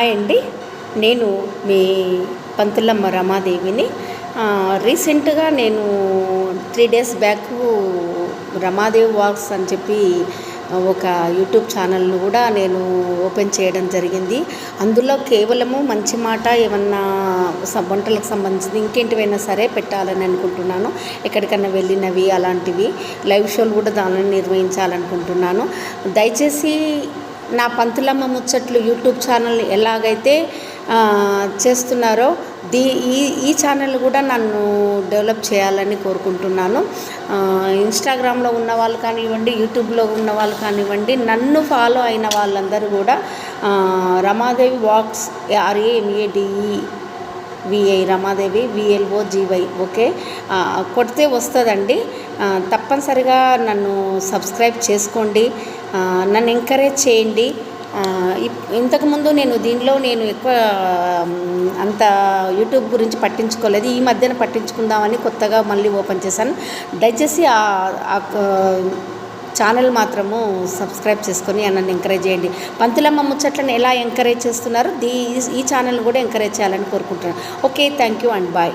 Hi అండి. నేను మీ పంతులమ్మ రమాదేవిని. రీసెంట్గా నేను three days back Ramadevi vlogs అని చెప్పి ఒక యూట్యూబ్ ఛానల్ను కూడా నేను ఓపెన్ చేయడం జరిగింది. అందులో కేవలము మంచి మాట ఏమన్నా వంటలకు సంబంధించి ఇంకేంటివైనా సరే పెట్టాలని అనుకుంటున్నాను. ఎక్కడికన్నా వెళ్ళినవి అలాంటివి. లైవ్ షోలు కూడా దానిని నిర్వహించాలనుకుంటున్నాను. దయచేసి నా పంతులమ్మ ముచ్చట్లు యూట్యూబ్ ఛానల్ ఎలాగైతే చేస్తున్నారో దీ ఈ ఈ ఛానల్ కూడా నన్ను డెవలప్ చేయాలని కోరుకుంటున్నాను. ఇన్స్టాగ్రామ్లో ఉన్న వాళ్ళు కానివ్వండి యూట్యూబ్లో ఉన్న వాళ్ళు కానివ్వండి నన్ను ఫాలో అయిన వాళ్ళందరూ కూడా Ramadevi vlogs R A M A D E V I Ramadevi V L O G Y okay? కొడితే వస్తుందండి. తప్పనిసరిగా నన్ను సబ్స్క్రైబ్ చేసుకోండి. నన్ను ఎంకరేజ్ చేయండి. ఇప్- ఇంతకుముందు నేను దీనిలో నేను ఎక్కువ అంత యూట్యూబ్ గురించి పట్టించుకోలేదు. ఈ మధ్యన పట్టించుకుందామని కొత్తగా మళ్ళీ ఓపెన్ చేశాను. దయచేసి ఆ- ఛానల్ మాత్రము సబ్స్క్రైబ్ చేసుకొని నన్ను ఎంకరేజ్ చేయండి. పంతులమ్మ ముచ్చట్లను ఎలా ఎంకరేజ్ చేస్తున్నారు? దీ ఈ ఛానల్ కూడా ఎంకరేజ్ చేయాలని కోరుకుంటున్నాను. Okay thank you and bye